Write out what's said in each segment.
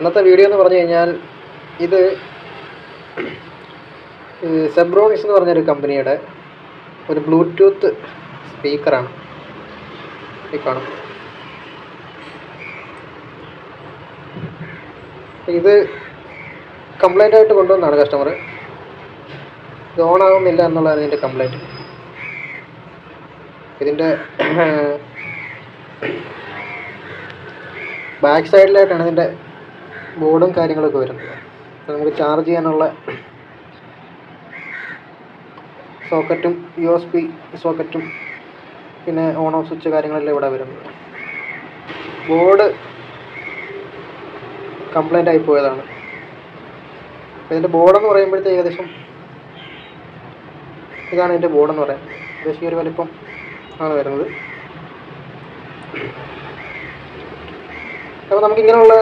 ഇന്നത്തെ വീഡിയോ എന്ന് പറഞ്ഞു കഴിഞ്ഞാൽ ഇത് സെബ്രോണിക്സ് എന്ന് പറഞ്ഞൊരു കമ്പനിയുടെ ഒരു ബ്ലൂടൂത്ത് സ്പീക്കറാണ് ഈ കാണും. ഇത് കംപ്ലൈന്റ് ആയിട്ട് കൊണ്ടുവന്നാണ് കസ്റ്റമർ ഇത് ഓൺ ആകുന്നില്ല എന്നുള്ളതാണ് ഇതിന്റെ കംപ്ലൈന്റ് ഇതിന്റെ ബാക്ക് സൈഡിലായിട്ടാണ് ഇതിന്റെ ബോർഡും കാര്യങ്ങളൊക്കെ വരുന്നത് നമുക്ക് ചാർജ് ചെയ്യാനുള്ള സോക്കറ്റും യു എസ് പി സോക്കറ്റും പിന്നെ ഓൺ ഓഫ് സ്വിച്ച് കാര്യങ്ങളെല്ലാം ഇവിടെ വരുന്നത് ബോർഡ് കംപ്ലൈന്റ് ആയി പോയതാണ്. ഇതിന്റെ ബോർഡെന്ന് പറയുമ്പോഴത്തെ ഏകദേശം ഇതാണ് ഇതിന്റെ ബോർഡെന്ന് പറയാം ഏകദേശം ഈ ഒരു വലിപ്പം ആണ് വരുന്നത്. അപ്പോൾ നമുക്ക് ഇങ്ങനെയുള്ള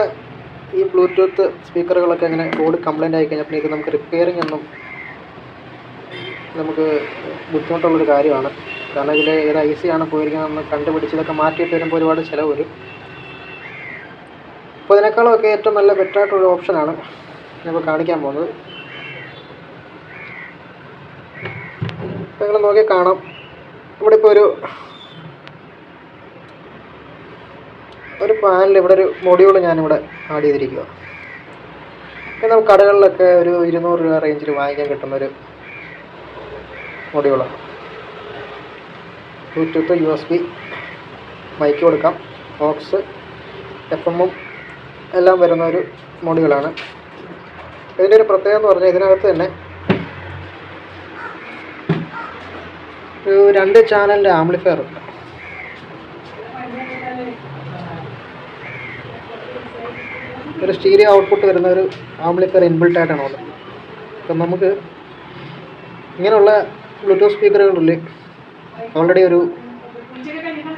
ഈ ബ്ലൂടൂത്ത് സ്പീക്കറുകളൊക്കെ അങ്ങനെ ബോർഡ് കംപ്ലൈന്റ് ആയി കഴിഞ്ഞപ്പോഴേക്കും നമുക്ക് റിപ്പയറിംഗ് ഒന്നും നമുക്ക് ബുദ്ധിമുട്ടുള്ളൊരു കാര്യമാണ്. കാരണം ഇതിൽ ഏത് ഐ സി ആണ് പോയിരിക്കുന്നതെന്ന് കണ്ടുപിടിച്ച് ഇതൊക്കെ മാറ്റിയിട്ട് വരുമ്പോൾ ഒരുപാട് ചിലവ് വരും. അപ്പോൾ ഇതിനേക്കാളൊക്കെ ഏറ്റവും നല്ല ബെറ്ററായിട്ടുള്ള ഓപ്ഷനാണ് ഞാനിപ്പോൾ കാണിക്കാൻ പോകുന്നത്. നിങ്ങൾ നോക്കി കാണാം. ഇവിടെ ഇപ്പോൾ ഒരു ഒരു പാനൽ ഇവിടെ ഒരു മൊഡ്യൂൾ ഞാനിവിടെ ആഡ് ചെയ്തിരിക്കുക നമുക്ക് കടകളിലൊക്കെ ഒരു ഇരുന്നൂറ് രൂപ റേഞ്ചിൽ വാങ്ങിക്കാൻ കിട്ടുന്ന ഒരു മൊഡ്യൂളാണ് Bluetooth U S B mic കൊടുക്കാം. ഓക്സ് എഫ് എമ്മും എല്ലാം വരുന്ന ഒരു മൊഡ്യൂളാണ് ഇതിന്റെ ഒരു പ്രത്യേകത എന്ന് പറഞ്ഞാൽ ഇതിനകത്ത് തന്നെ ഒരു രണ്ട് ചാനലിന്റെ ആംപ്ലിഫയർ ഉണ്ട്. ഒരു സ്റ്റീരിയോ ഔട്ട്പുട്ട് വരുന്ന ഒരു ആംപ്ലിഫയർ ഇൻബിൽട്ട് ആയിട്ടാണ് ഉള്ളത്. അപ്പം നമുക്ക് ഇങ്ങനെയുള്ള ബ്ലൂടൂത്ത് സ്പീക്കറുകളിൽ ഓൾറെഡി ഒരു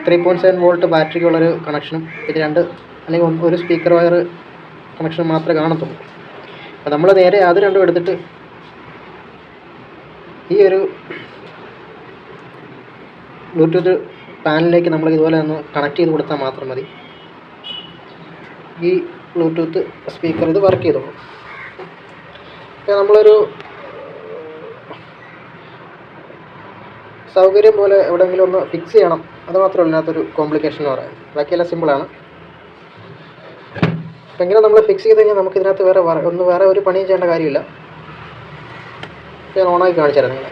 ത്രീ പോയിന്റ് സെവൻ വോൾട്ട് ബാറ്ററിക്കുള്ളൊരു കണക്ഷനും പിന്നെ രണ്ട് അല്ലെങ്കിൽ ഒരു സ്പീക്കർ വയർ കണക്ഷൻ മാത്രമേ കാണത്തുള്ളൂ. അപ്പോൾ നമ്മൾ നേരെ അത് രണ്ടും എടുത്തിട്ട് ഈ ഒരു ബ്ലൂടൂത്ത് പാനലിലേക്ക് നമ്മൾ ഇതുപോലെ ഒന്ന് കണക്ട് ചെയ്ത് കൊടുത്താൽ മാത്രം മതി. ഈ ബ്ലൂടൂത്ത് സ്പീക്കർ ഇത് വർക്ക് ചെയ്തു ഇപ്പം നമ്മളൊരു സൗകര്യം പോലെ എവിടെയെങ്കിലും ഒന്ന് ഫിക്സ് ചെയ്യണം. അത് മാത്രമേ ഇതിനകത്തൊരു കോംപ്ലിക്കേഷൻ എന്ന് പറയാം. ബാക്കിയെല്ലാം സിമ്പിളാണ് അപ്പം ഇങ്ങനെ നമ്മൾ ഫിക്സ് ചെയ്ത് കഴിഞ്ഞാൽ നമുക്ക് ഇതിനകത്ത് വേറെ ഒന്ന് വേറെ ഒരു പണിയും ചെയ്യേണ്ട കാര്യമില്ല. ഞാൻ ഓണാക്കി കാണിച്ചു തരാം നിങ്ങളെ.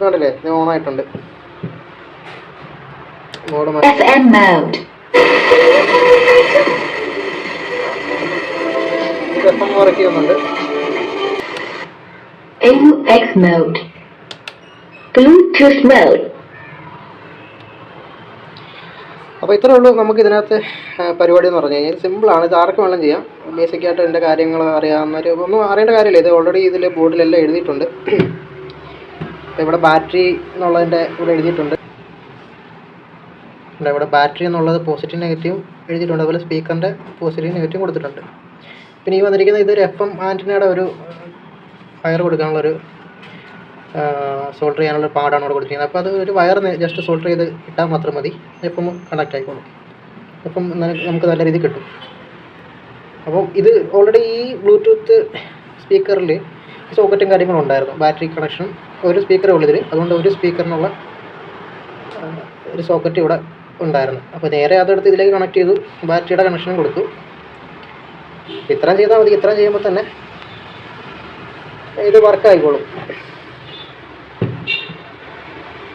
കണ്ടില്ലേ? ഇത് ഓണായിട്ടുണ്ട് മോഡ്. എഫ് വർക്ക് ചെയ്യുന്നുണ്ട്. AUX mode. Bluetooth mode. അപ്പോൾ ഇത്രേ ഉള്ളൂ നമുക്ക് ഇതിനകത്ത് പരിപാടി എന്ന് പറഞ്ഞു കഴിഞ്ഞാൽ. സിമ്പിളാണ് ഇത് ആർക്കും വേണം ചെയ്യാം. ബേസിക് ആയിട്ട് എന്റെ കാര്യങ്ങൾ അറിയാവുന്നവർ ഒന്നും അറിയേണ്ട കാര്യമില്ല. ഇത് ഓൾറെഡി ഇതിൽ ബോർഡിലെല്ലാം എഴുതിയിട്ടുണ്ട്. ഇവിടെ ബാറ്ററി എന്നുള്ളതിന്റെ ഇവിടെ എഴുതിയിട്ടുണ്ട്. ഇവിടെ ഇവിടെ ബാറ്ററി എന്നുള്ളത് പോസിറ്റീവ് നെഗറ്റീവ് എഴുതിയിട്ടുണ്ട്. അതുപോലെ സ്പീക്കറിന്റെ പോസിറ്റീവ് നെഗറ്റീവ് കൊടുത്തിട്ടുണ്ട്. പിന്നെ ഈ വന്നിരിക്കുന്നത് ഇതൊരു എഫ് എം ആന്റിനയുടെ ഒരു വയർ കൊടുക്കാനുള്ളൊരു സോൾഡർ ചെയ്യാനുള്ള പാടാണ് ഇവിടെ കൊടുത്തിരിക്കുന്നത്. അപ്പോൾ അത് ഒരു വയർ ജസ്റ്റ് സോൾഡർ ചെയ്ത് ഇട്ടാൽ മാത്രം മതി. എപ്പം കണക്ട് ആയിക്കോളും. അപ്പം നമുക്ക് നല്ല രീതിയിൽ കിട്ടും. അപ്പം ഇത് ഓൾറെഡി ഈ ബ്ലൂടൂത്ത് സ്പീക്കറിൽ സോക്കറ്റും കാര്യങ്ങളും ഉണ്ടായിരുന്നു. ബാറ്ററി കണക്ഷൻ ഒരു സ്പീക്കറേ ഉള്ളതിൽ അതുകൊണ്ട് ഒരു സ്പീക്കറിനുള്ള ഒരു സോക്കറ്റ് ഇവിടെ ഉണ്ടായിരുന്നു. അപ്പോൾ നേരെ അതെടുത്ത് ഇതിലേക്ക് കണക്ട് ചെയ്തു. ബാറ്ററിയുടെ കണക്ഷനും കൊടുത്തു. ഇത്രയും ചെയ്താൽ മതി. ഇത്രയും ചെയ്യുമ്പോൾ തന്നെ ഇത് വർക്ക് ആയിക്കോളും.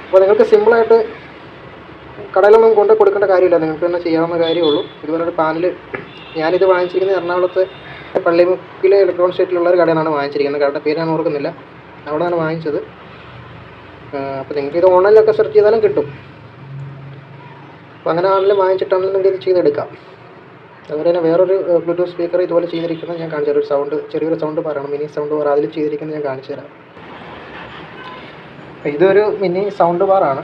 അപ്പോൾ നിങ്ങൾക്ക് സിമ്പിളായിട്ട് കടയിലൊന്നും കൊണ്ട് കൊടുക്കേണ്ട കാര്യമില്ല. നിങ്ങൾക്ക് തന്നെ ചെയ്യാവുന്ന കാര്യമേ ഉള്ളൂ ഇതുപോലെ ഒരു പാനൽ ഞാനിത് വാങ്ങിച്ചിരിക്കുന്നത് എറണാകുളത്ത് പള്ളിമുക്കിലെ ഇലക്ട്രോണിക് സ്റ്റേറ്റിലുള്ള ഒരു കടയിൽ നിന്നാണ് വാങ്ങിച്ചിരിക്കുന്നത്. കടയുടെ പേര് ഞാൻ ഓർക്കുന്നില്ല. അവിടെ നിന്നാണ് വാങ്ങിച്ചത് അപ്പോൾ നിങ്ങൾക്ക് ഇത് ഓൺലൈനിലൊക്കെ സെർച്ച് ചെയ്താലും കിട്ടും. അപ്പോൾ അങ്ങനെ ആണെങ്കിലും വാങ്ങിച്ചിട്ടാണെങ്കിലും നിങ്ങൾക്ക് ഇത് ചെയ്തെടുക്കാം. അതുപോലെ തന്നെ വേറൊരു ബ്ലൂടൂത്ത് സ്പീക്കർ ഇതുപോലെ ചെയ്തിരിക്കുന്നത് ഞാൻ കാണിച്ചു തരാം. ഒരു സൗണ്ട് ചെറിയൊരു സൗണ്ട് പറയണം. മിനി സൗണ്ട് ബാർ അതിൽ ചെയ്തിരിക്കുന്നത് ഞാൻ കാണിച്ചു തരാം. ഇതൊരു മിനി സൗണ്ട് ബാറാണ്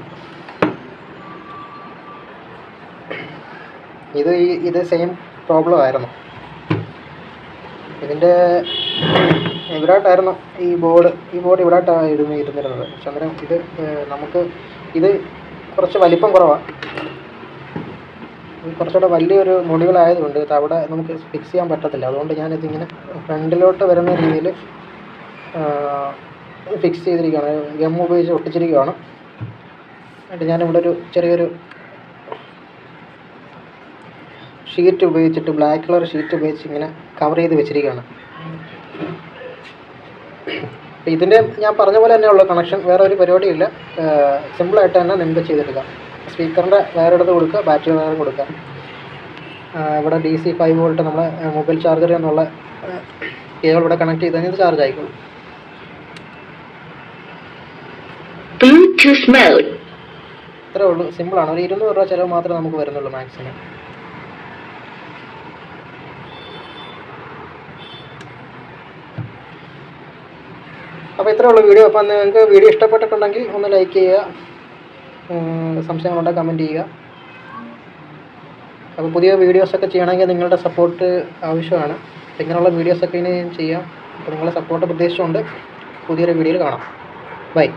ഇത് ഈ ഇത് സെയിം പ്രോബ്ലം ആയിരുന്നു. ഇതിന്റെ ഇവിടായിട്ടായിരുന്നു ഈ ബോർഡ് ഈ ബോർഡ് ഇവിടായിട്ടാണ് ഇരുന്ന് ഇരുന്നിരുന്നത്? പക്ഷെ അന്നേരം ഇത് നമുക്ക് ഇത് കുറച്ച് വലിപ്പം കുറവാണ് കുറച്ചുകൂടെ വലിയൊരു മുടികളായതുകൊണ്ട് ഇത് അവിടെ നമുക്ക് ഫിക്സ് ചെയ്യാൻ പറ്റത്തില്ല. അതുകൊണ്ട് ഞാനിതിങ്ങനെ ഫ്രണ്ടിലോട്ട് വരുന്ന രീതിയിൽ ഫിക്സ് ചെയ്തിരിക്കുകയാണ്. ഗം ഉപയോഗിച്ച് ഒട്ടിച്ചിരിക്കുകയാണ്. എന്നിട്ട് ഞാനിവിടെ ഒരു ചെറിയൊരു ഷീറ്റ് ഉപയോഗിച്ചിട്ട് ബ്ലാക്ക് കളർ ഷീറ്റ് ഉപയോഗിച്ച് ഇങ്ങനെ കവർ ചെയ്ത് വെച്ചിരിക്കുകയാണ്. ഇതിന്റെ ഞാൻ പറഞ്ഞ പോലെ തന്നെയുള്ള കണക്ഷൻ വേറെ ഒരു പരിപാടിയില്ല സിമ്പിളായിട്ട് തന്നെ നിങ്ങൾക്ക് ചെയ്തെടുക്കാം. സ്പീക്കറിന്റെ വേറെടുത്ത് കൊടുക്കുക ബാറ്ററി വയർ കൊടുക്കുക. ഇവിടെ ഡി സി ഫൈവ് വോൾട്ട് നമ്മളെ മൊബൈൽ ചാർജർ എന്നുള്ള കേബിൾ ഇവിടെ കണക്ട് ചെയ്ത് കഴിഞ്ഞാൽ ചാർജ് ആയിക്കോളും. ബ്ലൂടൂത്ത് മോഡ് ഇത്രേ ഉള്ളൂ. സിമ്പിളാണ് ഒരു ഇരുന്നൂറ് രൂപ ചിലവ് മാത്രമേ നമുക്ക് വരുന്നുള്ളൂ മാക്സിമം അപ്പോൾ ഇത്രേ ഉള്ളൂ വീഡിയോ. അപ്പോൾ നിങ്ങൾക്ക് വീഡിയോ ഇഷ്ടപ്പെട്ടിട്ടുണ്ടെങ്കിൽ ഒന്ന് ലൈക്ക് ചെയ്യുക. സംശയങ്ങളുണ്ടെങ്കിൽ കമന്റ് ചെയ്യുക. അപ്പോൾ പുതിയ വീഡിയോസൊക്കെ ചെയ്യണമെങ്കിൽ നിങ്ങളുടെ സപ്പോർട്ട് ആവശ്യമാണ്. ഇങ്ങനെയുള്ള വീഡിയോസൊക്കെ ഇനി ചെയ്യാം. അപ്പോൾ നിങ്ങളുടെ സപ്പോർട്ട് പ്രതീക്ഷിച്ചുകൊണ്ട് പുതിയൊരു വീഡിയോയിൽ കാണാം. ബൈ